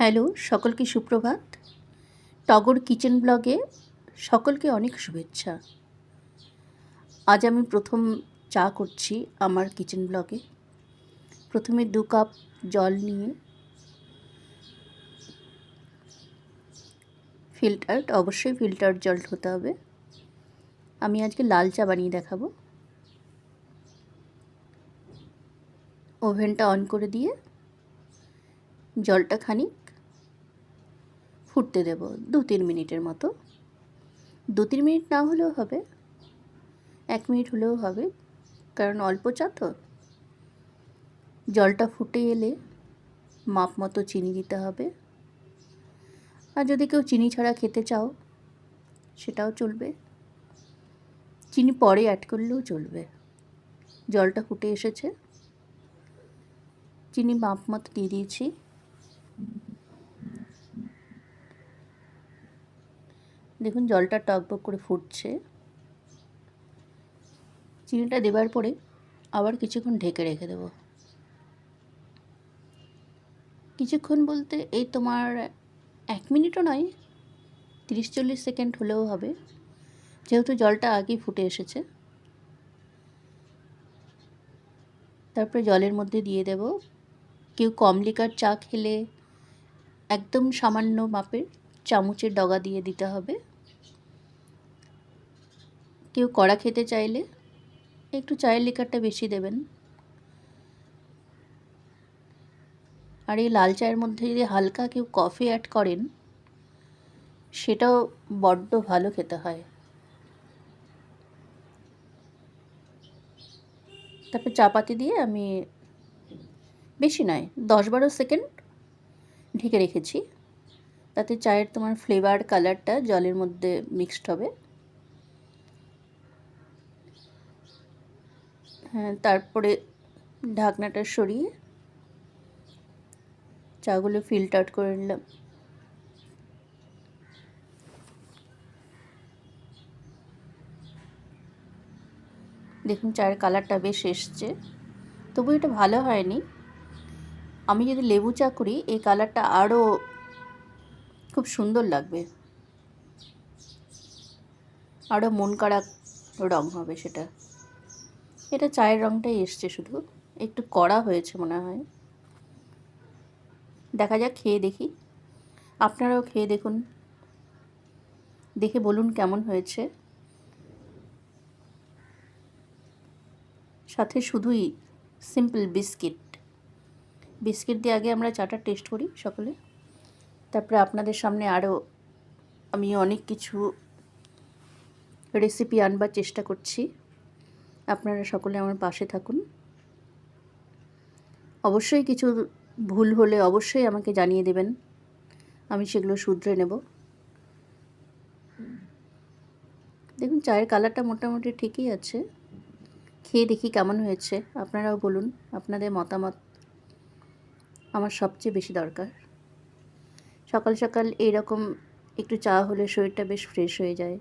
Hello, সকলকে সুপ্রভাত। টগর কিচেন ব্লগে সকলকে অনেক শুভেচ্ছা। আজ আমি প্রথম চা করছি আমার কিচেন ব্লগে। প্রথমে দু কাপ জল নিয়ে ফিল্টার, অবশ্যই ফিল্টার জল হতে হবে। আমি আজকে লাল চা বানিয়ে দেখাবো। ওভেনটা অন করে দিয়ে জলটা খানিক ফুটতে দেব দু তিন মিনিটের মতো। দু তিন মিনিট না হলেও হবে। এক মিনিট হলেও হবে। কারণ অল্প চা তো। জলটা ফুটে এলে মাপ মতো চিনি দিতে হবে। আর যদি কেউ চিনি ছাড়া খেতে চাও, সেটাও চলবে। চিনি পরে অ্যাড করলেও চলবে। জলটা ফুটে এসেছে। চিনি মাপ মতো দিয়ে দিয়েছি। দেখুন, জলটা টকবক করে ফুটছে। চিনিটা দেবার পরে আবার কিছুক্ষণ ঢেকে রেখে দেব। কিছুক্ষণ বলতে এই তোমার এক মিনিটও নয়, তিরিশ চল্লিশ সেকেন্ড হলেও হবে। যেহেতু জলটা আগেই ফুটে এসেছে। তারপরে জলের মধ্যে দিয়ে দেব। কেউ কম লিকার চা খেলে একদম সামান্য মাপের চামচের ডগা দিয়ে দিতে হবে। কেউ কড়া খেতে চাইলে একটু চায়ের লিকারটা বেশি দেবেন। আর এই লাল চায়ের মধ্যে যদি হালকা কেউ কফি অ্যাড করেন, সেটাও বড্ড ভালো খেতে হয়। তারপর চাপাতি দিয়ে আমি বেশি নয়, দশ বারো সেকেন্ড ঢেকে রেখেছি। তাতে চায়ের তোমার ফ্লেভার কালারটা জলের মধ্যে মিক্সড হবে। তারপরে ঢাকনাটা সরিয়ে চাগুলো ফিল্টার করে নিলাম। দেখুন, চায়ের কালারটা বেশ এসছে। তবু এটা ভালো হয়নি। আমি যদি লেবু চা করি, এই কালারটা আরও খুব সুন্দর লাগবে। আরও মন কাড়া রঙ হবে সেটা। এটা চায়ের রঙটাই এসছে শুধু। একটু কড়া হয়েছে মনে হয়। দেখা যাক, খেয়ে দেখি। আপনারাও খেয়ে দেখুন। দেখে বলুন কেমন হয়েছে। সাথে শুধুই সিম্পল বিস্কিট বিস্কিট দিয়ে আগে আমরা চাটা টেস্ট করি সকলে। তারপরে আপনাদের সামনে আরও আমি অনেক কিছু রেসিপি আনবার চেষ্টা করছি। আপনারা সকলে আমার পাশে থাকুন। অবশ্যই কিছু ভুল হলে অবশ্যই আমাকে জানিয়ে দেবেন। আমি সেগুলো শুধরে নেব। দেখুন, চায়ের কালারটা মোটামুটি ঠিকই আছে। খেয়ে দেখি কেমন হয়েছে। আপনারাও বলুন, আপনাদের মতামত আমার সবচেয়ে বেশি দরকার। সকাল সকাল এইরকম একটু চা হলে শরীরটা বেশ ফ্রেশ হয়ে যায়।